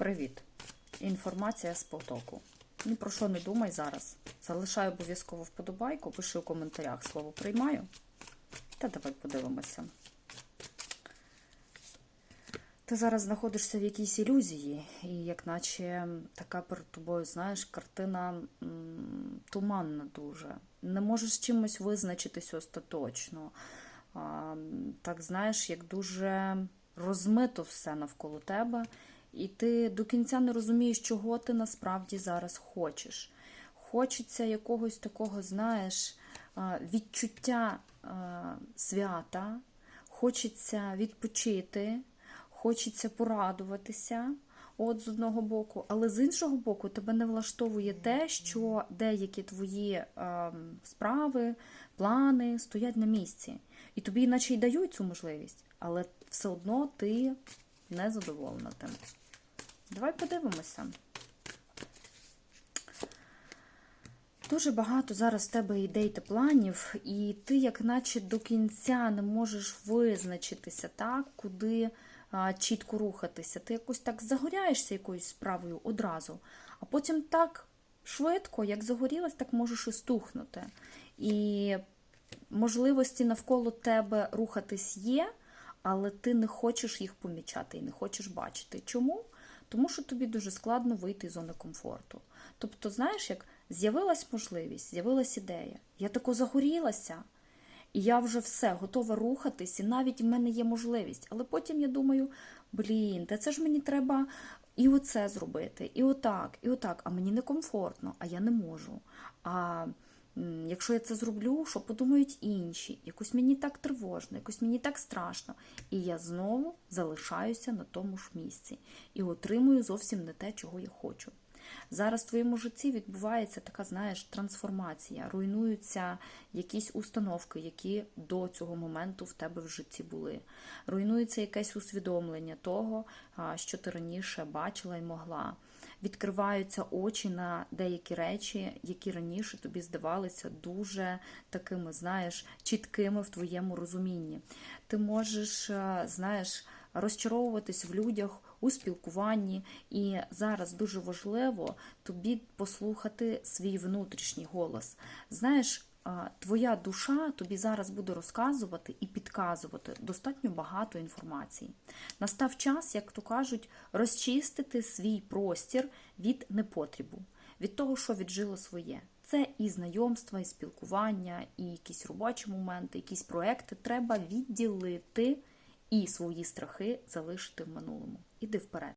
Привіт! Інформація з потоку. Ні про що не думай зараз. Залишай обов'язково вподобайку, пиши у коментарях слово приймаю. Та давай подивимося. Ти зараз знаходишся в якійсь ілюзії, і як наче така перед тобою, знаєш, картина м, туманна дуже. Не можеш чимось визначитись остаточно. А, так знаєш, як дуже розмито все навколо тебе, і ти до кінця не розумієш, чого ти насправді зараз хочеш. Хочеться якогось такого, знаєш, відчуття свята, хочеться відпочити, хочеться порадуватися. От з одного боку, але з іншого боку, тебе не влаштовує те, що деякі твої справи, плани стоять на місці. І тобі іначе й дають цю можливість, але все одно ти не задоволена тим. Давай подивимося. Дуже багато зараз в тебе ідей та планів, і ти, як наче до кінця, не можеш визначитися, так, куди а, чітко рухатися. Ти якось так загоряєшся якоюсь справою одразу, а потім так швидко, як загорілась, так можеш і стухнути. І можливості навколо тебе рухатись є, але ти не хочеш їх помічати і не хочеш бачити. Чому? Тому що тобі дуже складно вийти з зони комфорту. Тобто, знаєш, як з'явилась можливість, з'явилась ідея, я тако загорілася, і я вже все готова рухатись, і навіть в мене є можливість. Але потім я думаю, блін, та це ж мені треба і оце зробити, і отак, і отак. А мені некомфортно, а я не можу. А якщо я це зроблю, що подумають інші? Якось мені так тривожно, якось мені так страшно. І я знову залишаюся на тому ж місці і отримую зовсім не те, чого я хочу. Зараз в твоєму житті відбувається така, знаєш, трансформація, руйнуються якісь установки, які до цього моменту в тебе в житті були. Руйнується якесь усвідомлення того, що ти раніше бачила і могла. Відкриваються очі на деякі речі, які раніше тобі здавалися дуже такими, знаєш, чіткими в твоєму розумінні. Ти можеш, знаєш, розчаровуватись в людях у спілкуванні, і зараз дуже важливо тобі послухати свій внутрішній голос. Знаєш, твоя душа тобі зараз буде розказувати і підказувати достатньо багато інформації. Настав час, як то кажуть, розчистити свій простір від непотрібу, від того, що віджило своє. Це і знайомства, і спілкування, і якісь робочі моменти, якісь проекти треба відділити і свої страхи залишити в минулому. Іди вперед.